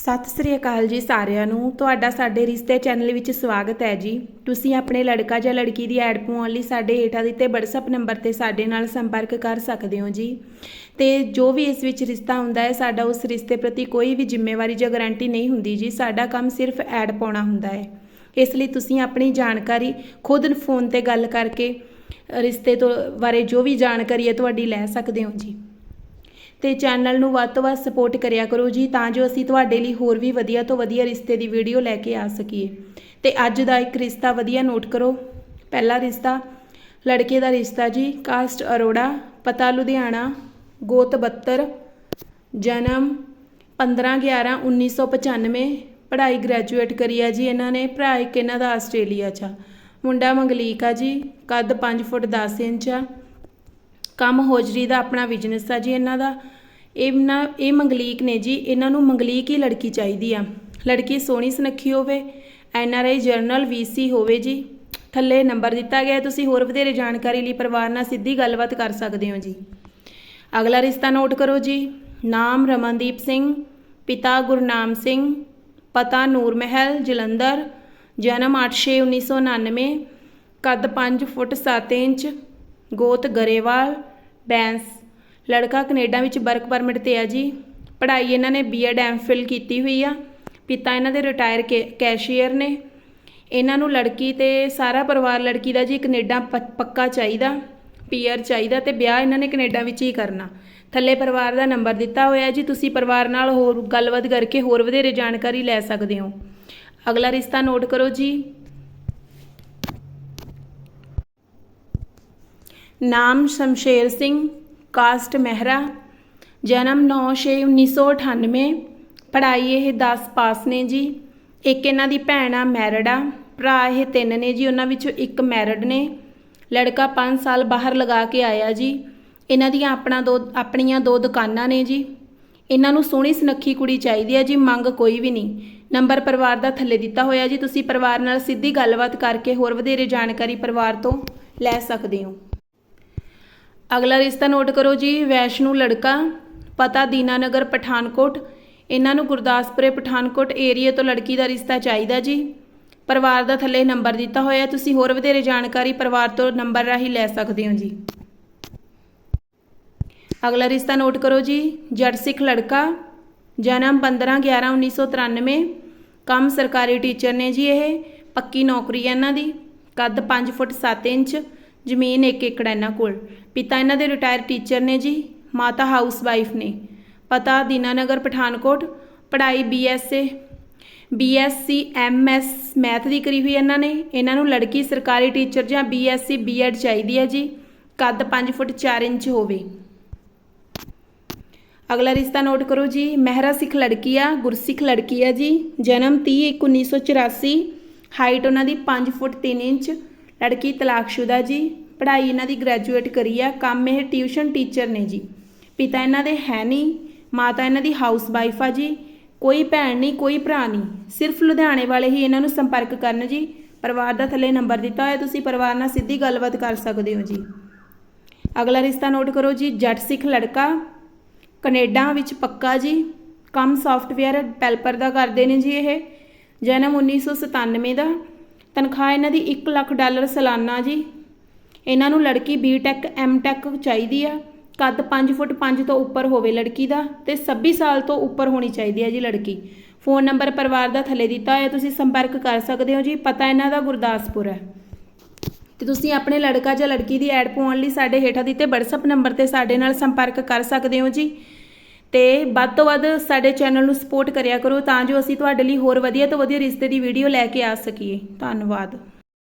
ਸਤਿ ਸ੍ਰੀ ਅਕਾਲ ਜੀ ਸਾਰਿਆਂ ਨੂੰ। ਤੁਹਾਡਾ ਸਾਡੇ ਰਿਸ਼ਤੇ ਚੈਨਲ ਵਿੱਚ ਸਵਾਗਤ ਹੈ ਜੀ। ਤੁਸੀਂ ਆਪਣੇ ਲੜਕਾ ਜਾਂ ਲੜਕੀ ਦੀ ਐਡ ਪਾਉਣ ਲਈ ਸਾਡੇ ਹੇਠਾਂ ਦਿੱਤੇ WhatsApp ਨੰਬਰ ਤੇ ਸਾਡੇ ਨਾਲ ਸੰਪਰਕ ਕਰ ਸਕਦੇ ਹੋ ਜੀ। ਤੇ ਜੋ ਵੀ ਇਸ ਵਿੱਚ ਰਿਸ਼ਤਾ ਹੁੰਦਾ ਹੈ, ਸਾਡਾ ਉਸ ਰਿਸ਼ਤੇ ਪ੍ਰਤੀ ਕੋਈ ਵੀ ਜ਼ਿੰਮੇਵਾਰੀ ਜਾਂ ਗਾਰੰਟੀ ਨਹੀਂ ਹੁੰਦੀ ਜੀ। ਸਾਡਾ ਕੰਮ ਸਿਰਫ ਐਡ ਪਾਉਣਾ ਹੁੰਦਾ ਹੈ। ਇਸ ਲਈ ਤੁਸੀਂ ਆਪਣੀ ਜਾਣਕਾਰੀ ਖੁਦ ਫੋਨ ਤੇ ਗੱਲ ਕਰਕੇ ਰਿਸ਼ਤੇ ਤੋਂ ਬਾਰੇ ਜੋ ਵੀ ਜਾਣਕਾਰੀ ਹੈ, ਤੁਹਾਡੀ ਲੈ ਸਕਦੇ ਹੋ ਜੀ। ਤੇ ਚੈਨਲ ਨੂੰ ਵੱਧ ਤੋਂ ਵੱਧ ਸਪੋਰਟ ਕਰਿਆ ਕਰੋ ਜੀ, ਤਾਂ ਜੋ ਅਸੀਂ ਤੁਹਾਡੇ ਲਈ ਹੋਰ ਵੀ ਵਧੀਆ ਤੋਂ ਵਧੀਆ ਰਿਸ਼ਤੇ ਦੀ ਵੀਡੀਓ ਲੈ ਕੇ ਆ ਸਕੀਏ। ਤੇ ਅੱਜ ਦਾ ਇੱਕ ਰਿਸ਼ਤਾ ਵਧੀਆ ਨੋਟ ਕਰੋ। ਪਹਿਲਾ ਰਿਸ਼ਤਾ ਲੜਕੇ ਦਾ ਰਿਸ਼ਤਾ ਜੀ ਕਾਸਟ ਅਰੋੜਾ, ਪਤਾ ਲੁਧਿਆਣਾ, ਗੋਤ 72 ਜਨਮ 15 11 1995 ਪੜ੍ਹਾਈ ਗ੍ਰੈਜੂਏਟ ਕਰੀ ਆ ਜੀ ਇਹਨਾਂ ਨੇ, ਭਰਾ ਇੱਕ ਇਹਨਾਂ ਦਾ ਆਸਟ੍ਰੇਲੀਆ 'ਚ ਆ। ਮੁੰਡਾ ਮੰਗਲੀਕ ਆ ਜੀ, ਕੱਦ 5 ਫੁੱਟ 10 ਇੰਚ ਆ। ਕੰਮ ਹੋਜਰੀ ਦਾ ਆਪਣਾ ਬਿਜ਼ਨਸ ਆ ਜੀ ਇਹਨਾਂ ਦਾ। ਇਹ ਨਾ, ਇਹ ਮੰਗਲੀਕ ਨੇ ਜੀ, ਇਹਨਾਂ ਨੂੰ ਮੰਗਲੀਕ ਹੀ ਲੜਕੀ ਚਾਹੀਦੀ ਆ। ਲੜਕੀ ਸੋਹਣੀ ਸੁਨੱਖੀ ਹੋਵੇ, ਐਨ ਆਰ ਆਈ ਜਰਨਲ ਵੀਸੀ ਹੋਵੇ ਜੀ। ਥੱਲੇ ਨੰਬਰ ਦਿੱਤਾ ਗਿਆ ਤੁਸੀਂ ਹੋਰ ਵਧੇਰੇ ਜਾਣਕਾਰੀ ਲਈ ਪਰਿਵਾਰ ਨਾਲ ਸਿੱਧੀ ਗੱਲਬਾਤ ਕਰ ਸਕਦੇ ਹੋ ਜੀ। ਅਗਲਾ ਰਿਸ਼ਤਾ ਨੋਟ ਕਰੋ ਜੀ। ਨਾਮ ਰਮਨਦੀਪ ਸਿੰਘ, ਪਿਤਾ ਗੁਰਨਾਮ ਸਿੰਘ, ਪਤਾ ਨੂਰ ਮਹਿਲ ਜਲੰਧਰ, ਜਨਮ 8/6/1999 ਕੱਦ 5 ਫੁੱਟ 7 ਇੰਚ, ਗੋਤ ਗਰੇਵਾਲ, ਬੈਂਸ ਲੜਕਾ ਕੈਨੇਡਾ ਵਿੱਚ ਵਰਕ ਪਰਮਿਟ ਤੇ ਆ ਜੀ। ਪੜ੍ਹਾਈ ਇਹਨਾਂ ਨੇ ਬੀਐਡ ਐਮਫਿਲ ਕੀਤੀ ਹੋਈ ਆ। ਪਿਤਾ ਇਹਨਾਂ ਦੇ ਰਿਟਾਇਰ ਕੈਸ਼ੀਅਰ ਨੇ। ਇਹਨਾਂ ਨੂੰ ਲੜਕੀ ਤੇ ਸਾਰਾ ਪਰਿਵਾਰ ਲੜਕੀ ਦਾ ਜੀ, ਕੈਨੇਡਾ ਪੱਕਾ ਚਾਹੀਦਾ ਪੀਅਰ ਚਾਹੀਦਾ ਤੇ ਵਿਆਹ ਇਹਨਾਂ ਨੇ ਕੈਨੇਡਾ ਵਿੱਚ ਹੀ ਕਰਨਾ। ਥੱਲੇ ਪਰਿਵਾਰ ਦਾ ਨੰਬਰ ਦਿੱਤਾ ਹੋਇਆ ਜੀ। ਤੁਸੀਂ ਪਰਿਵਾਰ ਨਾਲ ਹੋਰ ਗੱਲਬਾਤ ਕਰਕੇ ਹੋਰ ਵਧੇਰੇ ਜਾਣਕਾਰੀ ਲੈ ਸਕਦੇ ਹੋ। ਅਗਲਾ ਰਿਸ਼ਤਾ ਨੋਟ ਕਰੋ ਜੀ। ਨਾਮ ਸ਼ਮਸ਼ੇਰ ਸਿੰਘ। ਕਾਸਟ ਮਹਿਰਾ, ਜਨਮ 9/6/1998 ਪੜ੍ਹਾਈ ਇਹ 10 ਪਾਸ ਨੇ ਜੀ। ਇੱਕ ਇਹਨਾਂ ਦੀ ਭੈਣ ਆ ਮੈਰਿਡ ਆ ਭਰਾ ਇਹ ਤਿੰਨ ਨੇ ਜੀ, ਉਹਨਾਂ ਵਿੱਚੋਂ ਇੱਕ ਮੈਰਿਡ ਨੇ। ਲੜਕਾ 5 ਸਾਲ ਬਾਹਰ ਲਗਾ ਕੇ ਆਇਆ ਜੀ। ਇਹਨਾਂ ਦੀਆਂ ਆਪਣਾ ਦੋ, ਆਪਣੀਆਂ ਦੋ ਦੁਕਾਨਾਂ ਨੇ ਜੀ। ਇਹਨਾਂ ਨੂੰ ਸੋਹਣੀ ਸੁਨੱਖੀ ਕੁੜੀ ਚਾਹੀਦੀ ਹੈ ਜੀ, ਮੰਗ ਕੋਈ ਵੀ ਨਹੀਂ। ਨੰਬਰ ਪਰਿਵਾਰ ਦਾ ਥੱਲੇ ਦਿੱਤਾ ਹੋਇਆ ਜੀ, ਤੁਸੀਂ ਪਰਿਵਾਰ ਨਾਲ ਸਿੱਧੀ ਗੱਲਬਾਤ ਕਰਕੇ ਹੋਰ ਵਧੇਰੇ ਜਾਣਕਾਰੀ ਪਰਿਵਾਰ ਤੋਂ ਲੈ ਸਕਦੇ ਹੋ। ਅਗਲਾ ਰਿਸ਼ਤਾ ਨੋਟ ਕਰੋ ਜੀ, ਵੈਸ਼ਨੂ ਲੜਕਾ, ਪਤਾ ਦੀਨਾਨਗਰ, ਪਠਾਨਕੋਟ। ਇਹਨਾਂ ਨੂੰ ਗੁਰਦਾਸਪੁਰੇ ਪਠਾਨਕੋਟ ਏਰੀਆ ਤੋਂ ਲੜਕੀ ਦਾ ਰਿਸ਼ਤਾ ਚਾਹੀਦਾ ਜੀ। ਪਰਿਵਾਰ ਦਾ ਥੱਲੇ ਨੰਬਰ ਦਿੱਤਾ ਹੋਇਆ, ਤੁਸੀਂ ਹੋਰ ਵਧੇਰੇ ਜਾਣਕਾਰੀ ਪਰਿਵਾਰ ਤੋਂ ਨੰਬਰ ਰਾਹੀਂ ਲੈ ਸਕਦੇ ਹੋ ਜੀ। ਅਗਲਾ ਰਿਸ਼ਤਾ ਨੋਟ ਕਰੋ ਜੀ, ਜੱਟ ਸਿੱਖ ਲੜਕਾ, ਜਨਮ 15 11 1993 ਕੰਮ ਸਰਕਾਰੀ ਟੀਚਰ ਨੇ ਜੀ ਇਹ, ਪੱਕੀ ਨੌਕਰੀ ਹੈ ਇਹਨਾਂ ਦੀ। ਕੱਦ 5 ਫੁੱਟ 7 ਇੰਚ ਜ਼ਮੀਨ 1 ਏਕੜ ਇਹਨਾਂ ਕੋਲ। ਪਿਤਾ ਇਹਨਾਂ ਦੇ ਰਿਟਾਇਰ ਟੀਚਰ ਨੇ ਜੀ, ਮਾਤਾ ਹਾਊਸ ਵਾਈਫ ਨੇ। ਪਤਾ ਦੀਨਾਨਗਰ, ਪਠਾਨਕੋਟ, ਪੜ੍ਹਾਈ ਬੀਐਸਏ ਬੀਐਸਸੀ ਐਮਐਸ ਮੈਥ ਦੀ ਕਰੀ ਹੋਈ ਇਹਨਾਂ ਨੇ। ਇਹਨਾਂ ਨੂੰ ਲੜਕੀ ਸਰਕਾਰੀ ਟੀਚਰ ਜਾਂ ਬੀਐਸਸੀ ਬੀਐਡ ਚਾਹੀਦੀ ਹੈ ਜੀ, ਕੱਦ 5 ਫੁੱਟ 4 ਇੰਚ ਹੋਵੇ। ਅਗਲਾ ਰਿਸ਼ਤਾ ਨੋਟ ਕਰੋ ਜੀ, ਮਹਿਰਾ ਸਿੱਖ ਲੜਕੀ ਆ, ਗੁਰਸਿੱਖ ਲੜਕੀ ਆ ਜੀ। ਜਨਮ 30 ਇੱਕ 1984 ਹਾਈਟ ਉਹਨਾਂ ਦੀ 5 ਫੁੱਟ 3 ਇੰਚ ਲੜਕੀ ਤਲਾਕਸ਼ੁਦਾ ਜੀ, ਪੜ੍ਹਾਈ ਇਹਨਾਂ ਦੀ ਗ੍ਰੈਜੂਏਟ ਕਰੀ ਆ, ਕੰਮ ਇਹ ਟਿਊਸ਼ਨ ਟੀਚਰ ਨੇ ਜੀ। ਪਿਤਾ ਇਹਨਾਂ ਦੇ ਹੈ ਨਹੀਂ, ਮਾਤਾ ਇਹਨਾਂ ਦੀ ਹਾਊਸ ਵਾਈਫ ਆ ਜੀ। ਕੋਈ ਭੈਣ ਨਹੀਂ, ਕੋਈ ਭਰਾ ਨਹੀਂ। ਸਿਰਫ ਲੁਧਿਆਣੇ ਵਾਲੇ ਹੀ ਇਹਨਾਂ ਨੂੰ ਸੰਪਰਕ ਕਰਨ ਜੀ। ਪਰਿਵਾਰ ਦਾ ਥੱਲੇ ਨੰਬਰ ਦਿੱਤਾ ਹੋਇਆ, ਤੁਸੀਂ ਪਰਿਵਾਰ ਨਾਲ ਸਿੱਧੀ ਗੱਲਬਾਤ ਕਰ ਸਕਦੇ ਹੋ ਜੀ। ਅਗਲਾ ਰਿਸ਼ਤਾ ਨੋਟ ਕਰੋ ਜੀ, ਜੱਟ ਸਿੱਖ ਲੜਕਾ, ਕੈਨੇਡਾ ਵਿੱਚ ਪੱਕਾ ਜੀ। ਕੰਮ ਸੌਫਟਵੇਅਰ ਡਿਵੈਲਪਰ ਦਾ ਕਰਦੇ ਨੇ ਜੀ ਇਹ। ਜਨਮ 1997 ਦਾ। ਤਨਖਾਹ ਇਹਨਾਂ ਦੀ 1 ਲੱਖ ਡਾਲਰ ਸਾਲਾਨਾ ਜੀ। ਇਹਨਾਂ ਨੂੰ ਲੜਕੀ ਬੀਟੈਕ ਐਮਟੈਕ ਚਾਹੀਦੀ ਆ। ਕੱਦ 5 ਫੁੱਟ 5 ਤੋਂ ਉੱਪਰ ਹੋਵੇ ਲੜਕੀ ਦਾ ਤੇ 26 ਸਾਲ ਤੋਂ ਉੱਪਰ ਹੋਣੀ ਚਾਹੀਦੀ ਹੈ ਜੀ ਲੜਕੀ। ਫੋਨ ਨੰਬਰ ਪਰਿਵਾਰ ਦਾ ਥੱਲੇ ਦਿੱਤਾ ਹੋਇਆ, ਤੁਸੀਂ ਸੰਪਰਕ ਕਰ ਸਕਦੇ ਹੋ ਜੀ। ਪਤਾ ਇਹਨਾਂ ਦਾ ਗੁਰਦਾਸਪੁਰ ਹੈ। ਤੇ ਤੁਸੀਂ ਆਪਣੇ ਲੜਕਾ ਜਾਂ ਲੜਕੀ ਦੀ ਐਡ ਪਾਉਣ ਲਈ ਸਾਡੇ ਹੇਠਾਂ ਦਿੱਤੇ WhatsApp ਨੰਬਰ ਤੇ ਸਾਡੇ ਨਾਲ ਸੰਪਰਕ ਕਰ ਸਕਦੇ ਹੋ ਜੀ। ਤੇ ਵੱਧ ਤੋਂ ਵੱਧ ਸਾਡੇ ਚੈਨਲ ਨੂੰ ਸਪੋਰਟ ਕਰਿਆ ਕਰੋ ਤਾਂ ਜੋ ਅਸੀਂ ਤੁਹਾਡੇ ਲਈ ਹੋਰ ਵਧੀਆ ਤੋਂ ਵਧੀਆ ਰਿਸ਼ਤੇ ਦੀ ਵੀਡੀਓ ਲੈ ਕੇ ਆ ਸਕੀਏ। ਧੰਨਵਾਦ।